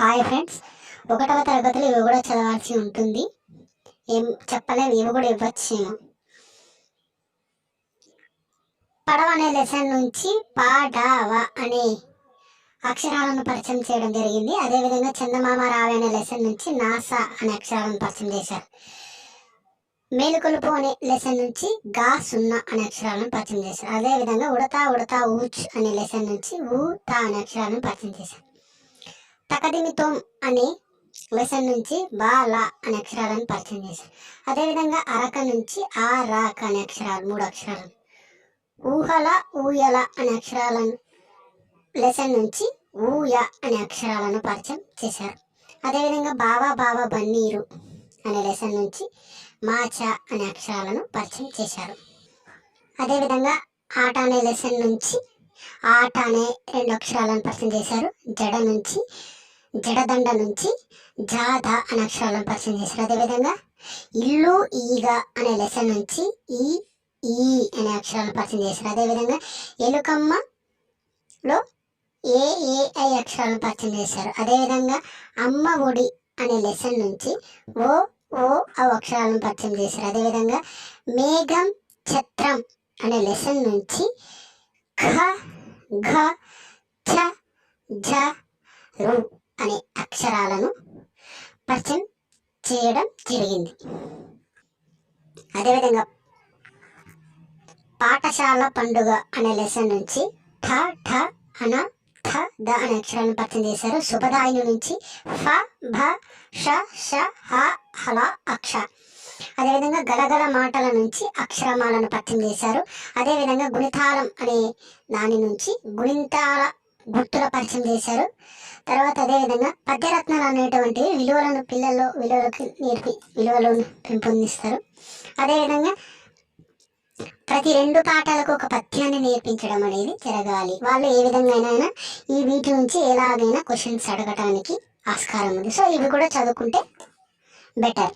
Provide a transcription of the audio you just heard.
Hi friends ఒకటవ తరగతిలో ఇవి కూడా చదవాల్సి ఉంటుంది. ఏం చెప్పలేము ఇవి కూడా ఇవ్వచ్చు. పడవ అనే లెసన్ నుంచి పాడవ అనే అక్షరాలను పరిచయం చేయడం జరిగింది. అదేవిధంగా చందమామ రావి అనే లెసన్ నుంచి నాసా అనే అక్షరాలను పరిచయం చేశారు. మేలుకొలుపు అనే లెసన్ నుంచి గా సున్నా అనే అక్షరాలను పరిచయం చేశారు. అదేవిధంగా ఉడతా ఉడతా ఊచ్ అనే లెసన్ నుంచి ఊ తా అనే అక్షరాలను పరిచయం చేశారు. తకదిమితోం అనే లెసన్ నుంచి బా లా అనే అక్షరాలను పరిచయం చేశారు. అదేవిధంగా అరక నుంచి ఆ రాక అనే అక్షరాలు మూడు అక్షరాలను ఊహల ఊయల అనే అక్షరాలను లెసన్ నుంచి ఊయ అనే అక్షరాలను పరిచయం చేశారు. అదేవిధంగా బావా బావా బన్నీరు అనే లెసన్ నుంచి మాచ అనే అక్షరాలను పరిచయం చేశారు. అదేవిధంగా ఆట అనే లెసన్ నుంచి ఆట అనే రెండు అక్షరాలను పరిచయం చేశారు. జడ నుంచి జడదండ నుంచి జాధ అనే అక్షరాలను పరిచయం చేశారు. అదేవిధంగా ఇల్లు ఈగ అనే లెసన్ నుంచి ఈ ఈ అనే అక్షరాలను పరిచయం చేశారు. అదేవిధంగా ఎలుకమ్మలో ఏ ఏ అక్షరాలను పరిచయం చేశారు. అదేవిధంగా అమ్మ ఒడి అనే లెసన్ నుంచి ఓ ఓ ఆ అక్షరాలను పరిచయం చేశారు. అదేవిధంగా మేఘం ఛత్రం అనే లెసన్ నుంచి ఖ ఘ ఛ ఝ రు అనే అక్షరాలను పరిచయం చేయడం జరిగింది. అదేవిధంగా పాఠశాల పండుగ అనే లెసన్ నుంచి ఠ ఠ అన థ ద అనే అక్షరాలను పరిచయం చేశారు. శుభదాయిని నుంచి ఫ భ ష ష హ హల అక్ష. అదేవిధంగా గలగల మాటల నుంచి అక్షరమాలను పరిచయం చేశారు. అదేవిధంగా గుణితాలం అనే దాని నుంచి గుణింతాల గుర్తుల పరిచయం చేశారు. తర్వాత అదేవిధంగా పద్యరత్నాలు అనేటువంటి విలువలను పిల్లల్లో విలువలకు నేర్పి విలువలను పెంపొందిస్తారు. అదేవిధంగా ప్రతి రెండు పాఠాలకు ఒక పద్యాన్ని నేర్పించడం అనేది జరగాలి. వాళ్ళు ఏ విధంగా ఈ వీటి నుంచి ఎలాగైనా క్వశ్చన్స్ అడగటానికి ఆస్కారం ఉంది. సో ఇవి కూడా చదువుకుంటే బెటర్